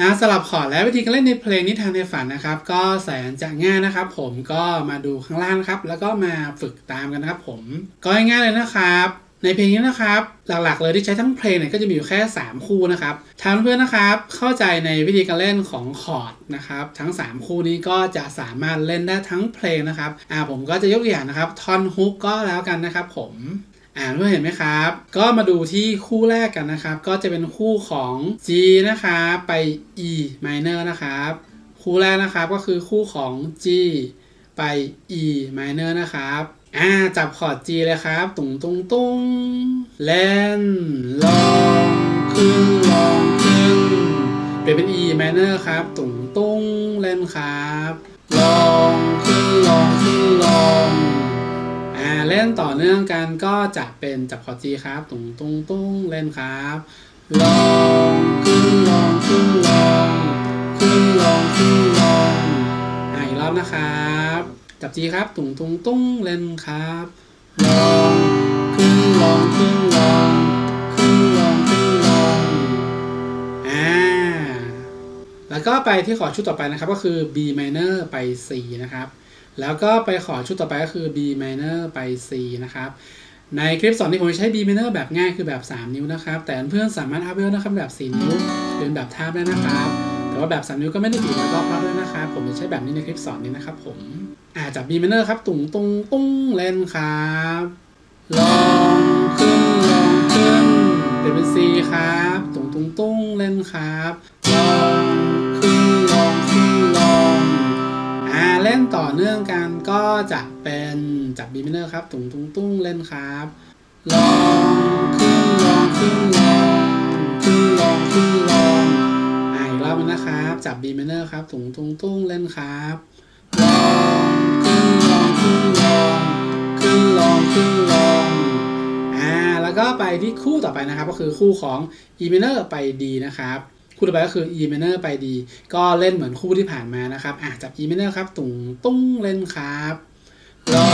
อ่าสลับคอร์ดและวิธีการเล่นในเพลงนิทานในฝันนะครับ ก็แสนจะง่ายนะครับ ผมก็มาดูข้างล่างครับ แล้วก็มาฝึกตามกันนะครับ ผมก็ง่ายๆเลยนะครับ ในเพลงนี้นะครับ หลักๆเลยที่ใช้ทั้งเพลงเนี่ยก็จะมีอยู่แค่ 3 คู่นะครับทางเพื่อนนะครับ เข้าใจในวิธีการเล่นของคอร์ดนะครับ ทั้ง 3 คู่นี้ก็จะสามารถเล่นได้ทั้งเพลงนะครับอ่าผมก็จะยกตัวอย่างนะครับท่อนฮุกก็แล้วกันนะครับ ผม อ่านเพื่อนเห็นไหมครับ ก็มาดูที่คู่แรกกันนะครับ ก็จะเป็นคู่ของ G นะครับไป E minor นะครับ คู่แรกนะครับก็คือคู่ของ G ไป E minor นะครับอ่าจับคอร์ด G เลยครับ ตุงตุงตุงเล่นลองขึ้นลองขึ้นเปลี่ยนเป็น E minor ครับ ตุงตุงเล่นครับ ลองขึ้นลองขึ้นลอง อ่าเล่นต่อเนื่องกันก็จะเป็นจับคอร์ด G ครับตุงตุงตุงเล่นครับลองขึ้นลองขึ้นลองขึ้นลองขึ้นลองอ่าอีกรอบนะครับ จับ G ครับตุงตุงตุงเล่นครับลองขึ้นลองขึ้นลองขึ้นลองขึ้นลองอ่าแล้วก็ไปที่ขอชุดต่อไปนะครับก็คือ B minor ไป C นะครับ แล้วก็ไปขอชุดต่อไปก็คือ B minor ไป C นะครับในคลิปสอนที่ผมใช้ B minor แบบง่ายคือแบบ 3 นิ้วนะครับ แต่เพื่อนๆสามารถอัพเวลนะครับแบบ 4 นิ้วเป็นแบบทาบได้นะครับ แต่ว่าแบบ 3 นิ้วก็ไม่ได้บีบแล้วก็เพราะด้วยนะครับ ผมจะใช้แบบนี้ในคลิปสอนนี้นะครับผมอาจาก B minor ครับตุงตุงตุ้งเล่นครับลองขึ้นลองขึ้นเดี๋ยวเป็น C ครับตุงตุงตุ้งเล่นครับลอง ต่อเนื่องกันก็จะเป็นจาก B minor ครับ ตุงตุ้งตุ้งเล่นครับลองขึ้นลองขึ้นลองขึ้นลองขึ้นลองอ่าอีกรอบนึงนะครับจาก B minor ครับตุงตุ้งตุ้งเล่นครับลองขึ้นลองขึ้นลองขึ้นลองขึ้นลองอ่าแล้วก็ไปที่คู่ต่อไปนะครับ ก็คือคู่ของ E minor ไป D นะครับ คู่ต่อไปก็คือ E minor ไป D ก็เล่นเหมือนคู่ที่ผ่านมานะครับอะจับ E minor ครับตุงตุ้งเล่นครับลอ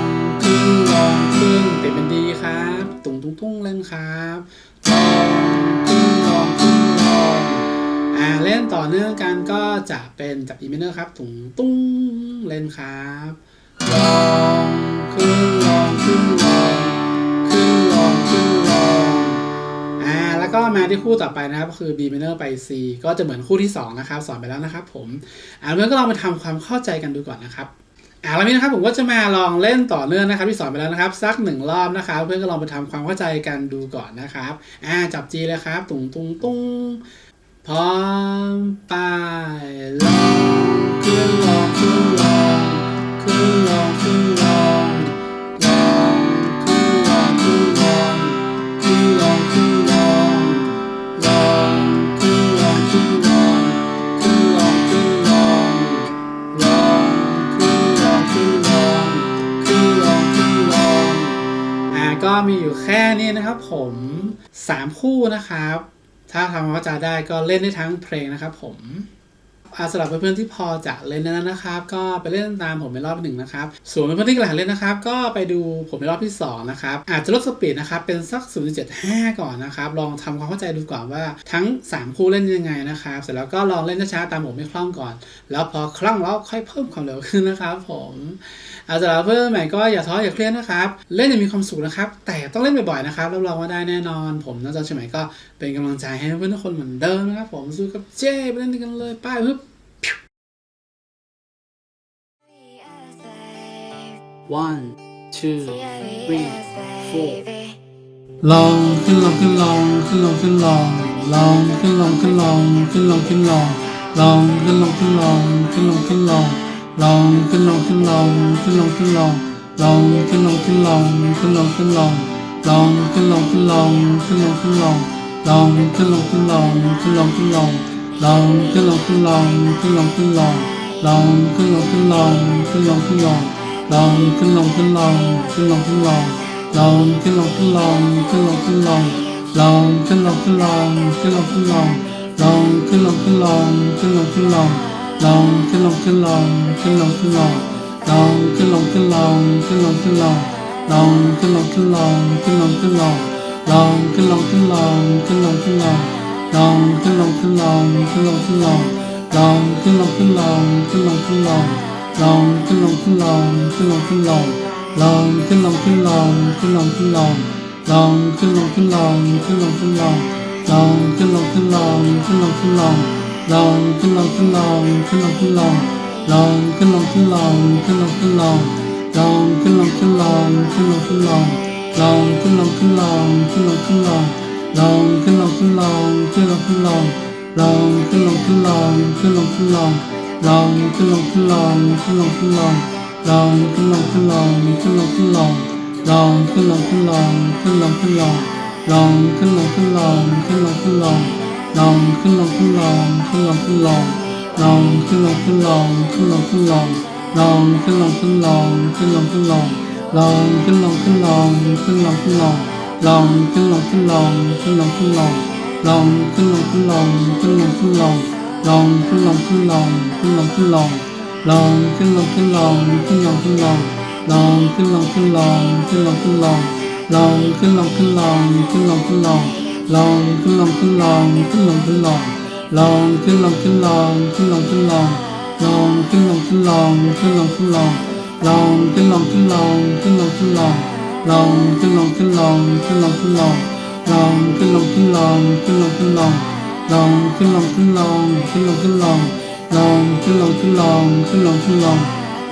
งขึ้นลองขึ้นเต็มเป็น D ครับตุงตุ้งตุ้งเล่นครับลองขึ้นลองขึ้นลองอ่าเล่นต่อเนื่องกันก็จะเป็นจับ E minor ครับตุงตุ้งเล่นครับลองขึ้นลองขึ้นลอง แล้วก็มาที่คู่ต่อไปนะครับก็คือ B minor ไป C ก็จะเหมือนคู่ที่ 2 นะครับ สอนไปแล้วนะครับผมอ่าเพื่อนก็ลองไปทำความเข้าใจกันดูก่อนนะครับอ่าแล้วนี้นะครับผมก็จะมาลองเล่นต่อเนื่องนะครับ ที่สอนไปแล้วนะครับ สักหนึ่งรอบนะครับ เพื่อนก็ลองไปทำความเข้าใจกันดูก่อนนะครับอ่าจับ G เลยครับ ตุงตุงตุงพร้อมไปลองขึ้นลองขึ้นลองขึ้นลองขึ้นลอง มีอยู่แค่นี้นะครับผมสามคู่นะครับ ถ้าทำความเข้าใจได้ก็เล่นได้ทั้งเพลงนะครับผม สำหรับเพื่อนๆที่พอจะเล่นแล้วนะครับ ก็ไปเล่นตามผมในรอบหนึ่งนะครับ ส่วนเพื่อนๆที่กำลังเล่นนะครับ ก็ไปดูผมในรอบที่สองนะครับอาจจะลดสปีดนะครับเป็นสัก 0.75 ก่อนนะครับลองทำความเข้าใจดูก่อนว่าทั้ง 3 คู่เล่นยังไงนะครับเสร็จแล้วก็ลองเล่นช้าๆตามผมไม่คล่องก่อน แล้วพอคล่องแล้วค่อยเพิ่มความเร็วขึ้นนะครับ ผมอาสำหรับเพื่อนใหม่ก็อย่าท้ออย่าเครียดนะครับเล่นอย่างมีความสุขนะครับ แต่ต้องเล่นบ่อยๆนะครับรับรองว่าได้แน่นอน ผมน้องจอชมัยก็เป็นกำลังใจให้เพื่อนทุกคนเหมือนเดิมนะครับผมสู้กับเจ้ไปเล่นกันเลยป้ายปึ๊บ one two three four ลองขึ้นลงขึ้นลองขึ้นลองขึ้นลองลองขึ้นลองขึ้นลองขึ้นลองขึ้นลองลองขึ้นลองขึ้นลองขึ้นลองขึ้นลองลองขึ้นลองขึ้นลองขึ้นลองขึ้นลองลองขึ้นลองขึ้นลองขึ้นลองขึ้นลองลองขึ้นลองขึ้นลองขึ้นลองขึ้นลองลองขึ้นลองขึ้นลองขึ้นลองขึ้นลองลองขึ้นลองขึ้นลองขึ้นลองขึ้นลองลองขึ้นลองขึ้นลองขึ้นลองขึ้นลอง ลองขึ้นลงขึ้นลองขึ้นลงขึ้นลองลองขึ้นลงขึ้นลองขึ้นลงขึ้นลองลองขึ้นลงขึ้นลองขึ้นลงขึ้นลองลองขึ้นลงขึ้นลองขึ้นลงขึ้นลองลองขึ้นลงขึ้นลองขึ้นลงขึ้นลองลองขึ้นลงขึ้นลองขึ้นลงขึ้นลองลองขึ้นลงขึ้นลองขึ้นลงขึ้นลองลองขึ้นลงขึ้นลองขึ้นลงขึ้นลองลองขึ้นลงขึ้นลองขึ้นลงขึ้นลองลองขึ้นลงขึ้นลองขึ้นลงขึ้นลอง ลองขึ้นลองขึ้นลองขึ้นลองขึ้นลองลองขึ้นลองขึ้นลองขึ้นลองขึ้นลองลองขึ้นลองขึ้นลองขึ้นลองขึ้นลองลองขึ้นลองขึ้นลองขึ้นลองขึ้นลองลองขึ้นลองขึ้นลองขึ้นลองขึ้นลองลองขึ้นลองขึ้นลองขึ้นลองขึ้นลองลองขึ้นลองขึ้นลองขึ้นลองขึ้นลองลองขึ้นลงขึ้นลองขึ้นลงขึ้นลองลองขึ้นลงขึ้นลองขึ้นลงขึ้นลองลองขึ้นลงขึ้นลองขึ้นลงขึ้นลอง ลองขึ้นลงขึ้นลองขึ้นลงขึ้นลองลองขึ้นลงขึ้นลองขึ้นลงขึ้นลองลองขึ้นลงขึ้นลองขึ้นลงขึ้นลองลองขึ้นลงขึ้นลองขึ้นลงขึ้นลองลองขึ้นลงขึ้นลองขึ้นลงขึ้นลองลองขึ้นลงขึ้นลองขึ้นลงขึ้นลองลองขึ้นลงขึ้นลองขึ้นลงขึ้นลองลองขึ้นลงขึ้นลองขึ้นลงขึ้นลองลองขึ้นลงขึ้นลองขึ้นลงขึ้นลองลองขึ้นลงขึ้นลองขึ้นลงขึ้นลอง ลองขึ้นลองขึ้นลองขึ้นลองขึ้นลองลองขึ้นลองขึ้นลองขึ้นลองขึ้นลองลองขึ้นลองขึ้นลองขึ้นลองขึ้นลองลองขึ้นลองขึ้นลองขึ้นลองขึ้นลองลองขึ้นลองขึ้นลองขึ้นลองขึ้นลองลองขึ้นลองขึ้นลองขึ้นลองขึ้นลองลองขึ้นลองขึ้นลองขึ้นลองขึ้นลองลองขึ้นลองขึ้นลองขึ้นลองขึ้นลองลองขึ้นลองขึ้นลองขึ้นลองขึ้นลองลองขึ้นลองขึ้นลองขึ้นลองขึ้นลอง ลองขึ้นลองขึ้นลองขึ้นลองขึ้นลองลองขึ้นลองขึ้นลองขึ้นลองขึ้นลอง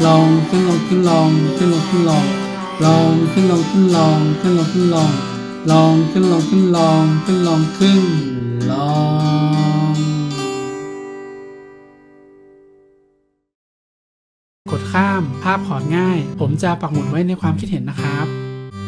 ลองขึ้นลองขึ้นลองขึ้นลองขึ้นลองลองขึ้นลองขึ้นลองขึ้นลองขึ้นลองลองขึ้นลองขึ้นลองขึ้นลองขึ้นลองกดข้ามภาพคอดง่าย ผมจะปักหมุดไว้ในความคิดเห็นนะครับ